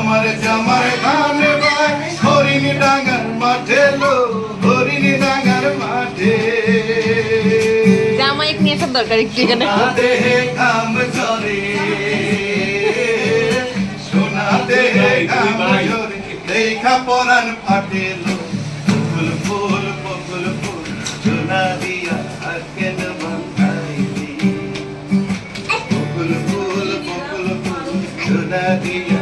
আমার জামার গান গায় হরিণী ডাঙ্গার মাঠে লো হরিণী ডাঙ্গার মাঠে। জামাই নিয়ে আসার দরকার একটু এখানে। দেহে কাম ঝরে। সোনা দেহে কাম ঝরে। দেখা পরাণ ফাটে লো। ফুল ফুল ফুল সোনা দিয়া কেন মাথাইলি বকুল ফুল বকুল ফুল সোনা দিয়া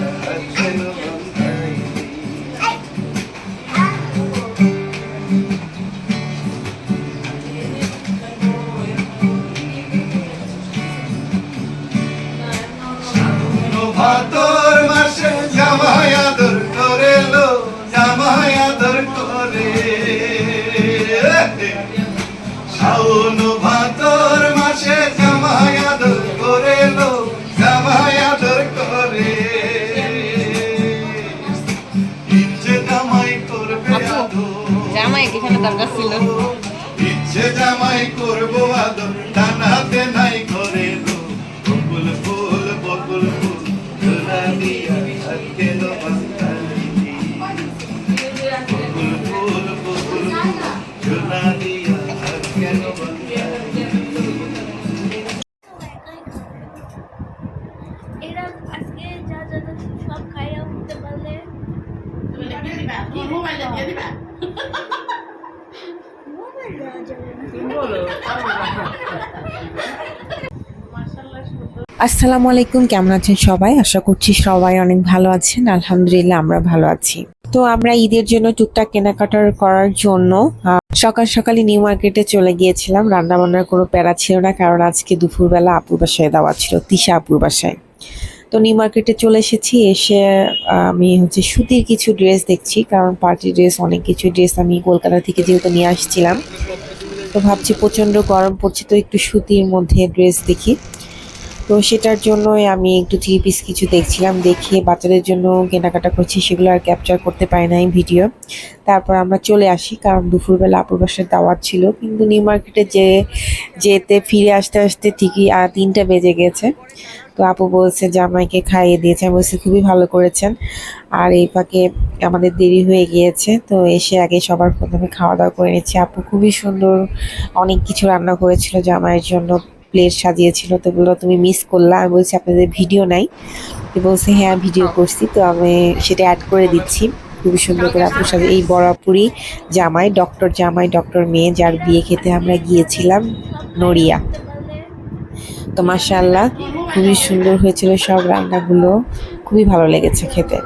ভাতর মাসে জামাই আদর করে লো জামাই আদর করে। শাওন ভাতর মাসে জামাই আদর করে লো জামাই আদর করে। ইচ্ছে জামাই করবে আদর। জামাই এখানে দরকার ছিল। ইচ্ছে জামাই করব আদর ডানাতে নাই আসসালামু আলাইকুম, কেমন আছেন সবাই? আশা করছি সবাই অনেক ভালো আছেন। আলহামদুলিল্লাহ, আমরা ভালো আছি। তো আমরা ঈদের জন্য টুকটাক কেনাকাটার করার জন্য সকাল সকালে নিউ মার্কেটে চলে গিয়েছিলাম। রান্না বান্নার কোনো প্যারা ছিল না, কারণ আজকে দুপুরবেলা আপুর বাসায় দেওয়া ছিল, তিশা আপুর বাসায়। তো নিউ মার্কেটে চলে এসেছি, এসে আমি হচ্ছে সুতির কিছু ড্রেস দেখছি, কারণ পার্টি ড্রেস অনেক কিছু ড্রেস আমি কলকাতা থেকে যেহেতু নিয়ে আসছিলাম। তো ভাবছি প্রচণ্ড গরম পড়ছে, তো একটু সুতির মধ্যে ড্রেস দেখি। তো সেটার জন্যই আমি একটু থ্রি পিস কিছু দেখছিলাম দেখে বাচ্চাদের জন্য কেনাকাটা করছি, সেগুলো আর ক্যাপচার করতে পারি নাই ভিডিও তারপর আমরা চলে আসি, কারণ দুপুরবেলা আপুর বাসার দাওয়াত ছিল, কিন্তু নিউ মার্কেটে যে, যেতে, ফিরে আসতে আসতে ঠিকই তিনটা বেজে গেছে। তো আপু বলছে জামাইকে খাইয়ে দিয়েছে। আমি বলছি খুবই ভালো করেছেন। আর এই ফাঁকে আমাদের দেরি হয়ে গিয়েছে তো এসে আগে সবার প্রথমে খাওয়া দাওয়া করে নিচ্ছি। আপু খুবই সুন্দর অনেক কিছু রান্না করেছিল জামাইয়ের জন্য প্লেট সাজিয়েছিল তো বলল তুমি মিস করলা। আমি বলছি আপনাদের ভিডিও নাই। তো বলছে হ্যাঁ ভিডিও করছি। তো আমি সেটা অ্যাড করে দিচ্ছি। খুবই সুন্দর করে আপুর সাথে এই বরাপুরি জামাই ডক্টর জামাই ডক্টর মেয়ে যার বিয়ে খেতে আমরা গিয়েছিলাম নড়িয়া। তো মাশাআল্লাহ খুবই সুন্দর হয়েছিল সব রান্নাগুলো। খুবই ভালো লেগেছে খেতে।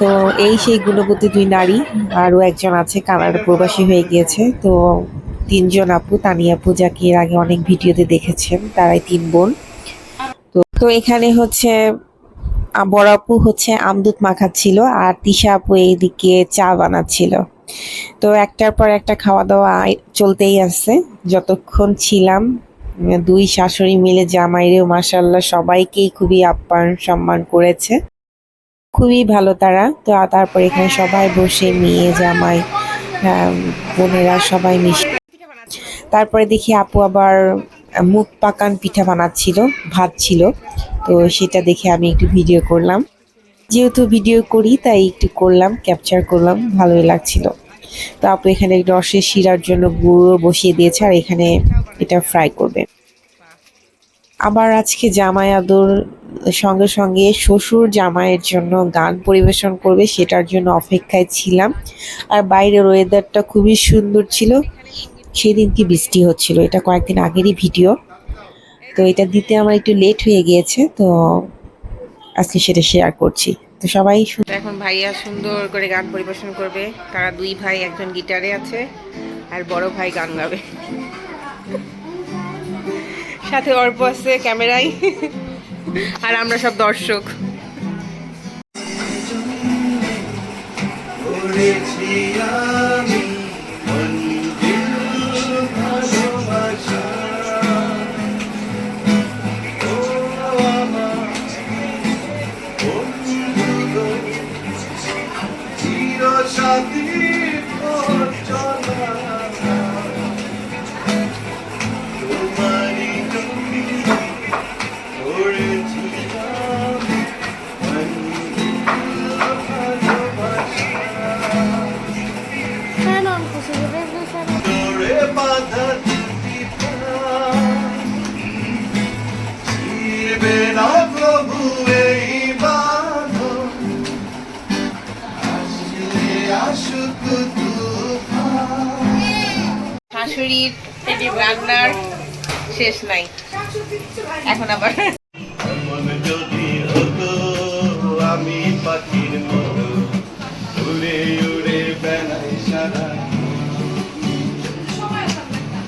তো এই সেই গুণবতী দুই নারী, আরও একজন আছে কানাডা প্রবাসী হয়ে গিয়েছে। তো তিনজন আপু তানি আপু এর আগে অনেক ভিডিওতে দেখেছেন, তারাই তিন বোন। তো তো এখানে হচ্ছে বড় আপু হচ্ছে আমদুত মাখাচ্ছিল, আর তিশা আপু এইদিকে চা বানাচ্ছিল। তো একটার পর একটা খাওয়া দাওয়া চলতেই আছে যতক্ষণ ছিলাম দুই শাশুড়ি মিলে জামাইরেও মাসাল্লাহ সবাইকেই খুবই আপ্যায়ন সম্মান করেছে। খুবই ভালো তারা। তো তারপর এখানে সবাই বসে, মেয়ে, জামাই বোনেরা সবাই মিশে তারপরে দেখি আপু আবার মুখ পাকান পিঠা বানাচ্ছিল, ভাত ছিল। তো সেটা দেখে আমি একটু ভিডিও করলাম। যেহেতু ভিডিও করি, তাই একটু করলাম, ক্যাপচার করলাম, ভালোই লাগছিল। তো আপু এখানে রসের শিরার জন্য গুঁড়ো বসিয়ে দিয়েছে, আর এখানে এটা ফ্রাই করবে। আবার আজকে জামাই আদর সঙ্গে সঙ্গে শ্বশুর জামাইয়ের জন্য গান পরিবেশন করবে, সেটার জন্য অপেক্ষায় ছিলাম। আর বাইরের ওয়েদারটা খুবই সুন্দর ছিল। সেদিন কি বৃষ্টি হচ্ছিল, এটা কয়েকদিন আগেরই ভিডিও তো এটা দিতে আমার একটু লেট হয়ে গিয়েছে, তো আজকে সেটা শেয়ার করছি। তো সবাই এখন ভাইয়া সুন্দর করে গান পরিবেশন করবে। তারা দুই ভাই, একজন গিটারে আছে, আর বড় ভাই গান গাবে। সাথে অল্প আছে ক্যামেরায়। আর আমরা সব দর্শক। আমি শাশুড়ির রান্নার শেষ নাই। এখন আবার আমি পাখির মতো উড়ে উড়ে বেড়াই সারা।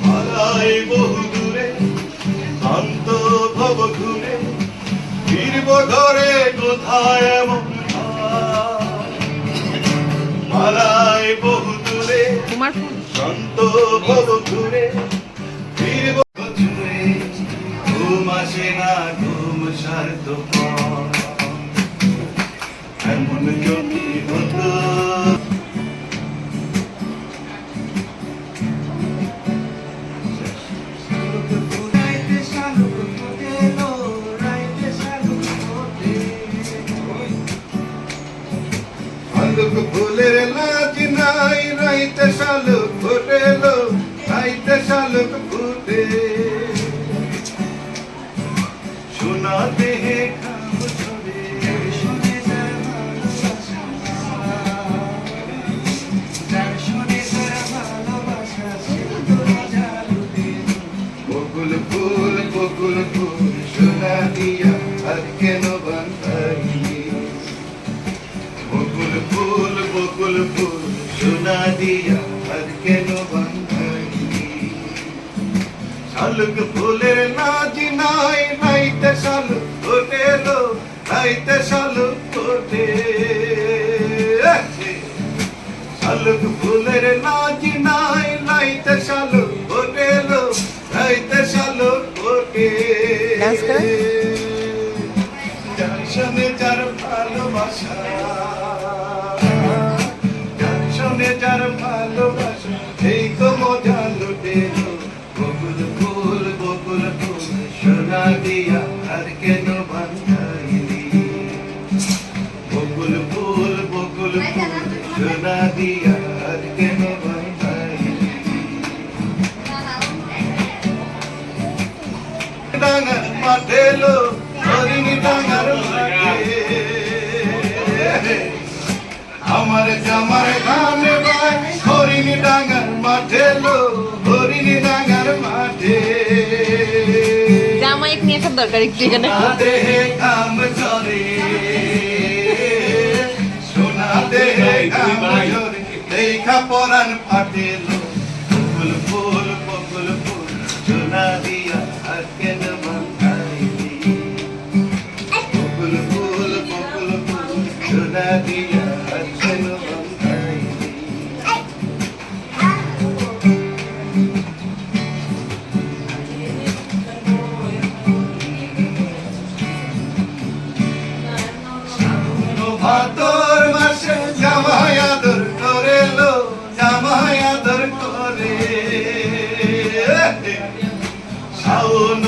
হারাই বহু দূরে অন্ত ভব ঘুরে ফিরব ঘরে কোথায় এমন মালাই বহু দূরে তোমার শান্ত ভব ঘুরে ফিরব ঘুরে। ঘুম আসে না ঘুম সারত শালুক ফুলের নাচ নাই নাইতে শালুক ফোটেলো নাইতে শালুক ফোটে। শালুক ফুলের নাচ নাই নাইতে শালুক ফোটেলো নাইতে শালুক ফোটে। Dance করে? যার সঙ্গে যার ভালোবাসা যার সঙ্গে যার ভালোবাসা ডাঙার মাঠে লো হরিণী ডাঙার মাঠে। আমার জামার গানে বাই হরিণী ডাঙার মাঠে লো হরিণী ডাঙার মাঠে। জামাই নিয়ে আসার দরকার একটু এখানে। দেহে কাম চলে সোনা দেহে কাম চলে দেখা পরাণ ফাটে লো ফুল ফুল ভাদর মাসে জামাই আদর করে লো জামাই আদর করে শাওন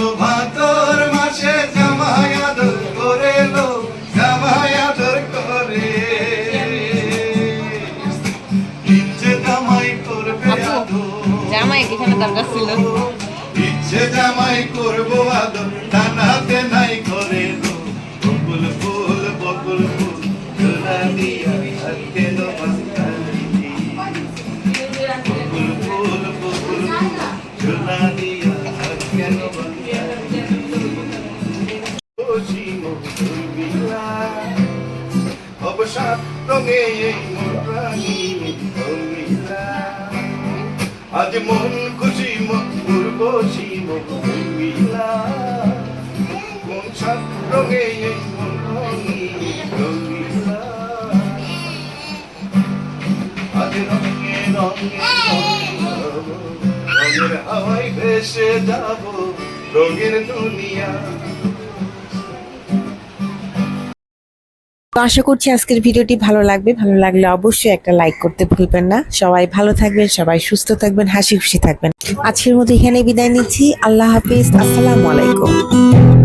এখানে ছিল। ইচ্ছে জামাই করব আদর ডানাতে নাই করে বকুল ফুল বকুল ফুল তোরা দিয়া রঙিলা আজ মন পূর্ব সীম রঙিলা কোন সাত রঙে এই মন রঙি রঙিলা। আজ রঙে রঙে রঙের হাওয়ায় ভেসে যাব রঙের দুনিয়া। তো আশা করছি আজকের ভিডিওটি ভালো লাগবে। ভালো লাগলে অবশ্যই একটা লাইক করতে ভুলবেন না। সবাই ভালো থাকবেন, সবাই সুস্থ থাকবেন, হাসি খুশি থাকবেন। আজকের মতো এখানে বিদায় নিচ্ছি। আল্লাহ হাফিজ। আসসালামু আলাইকুম।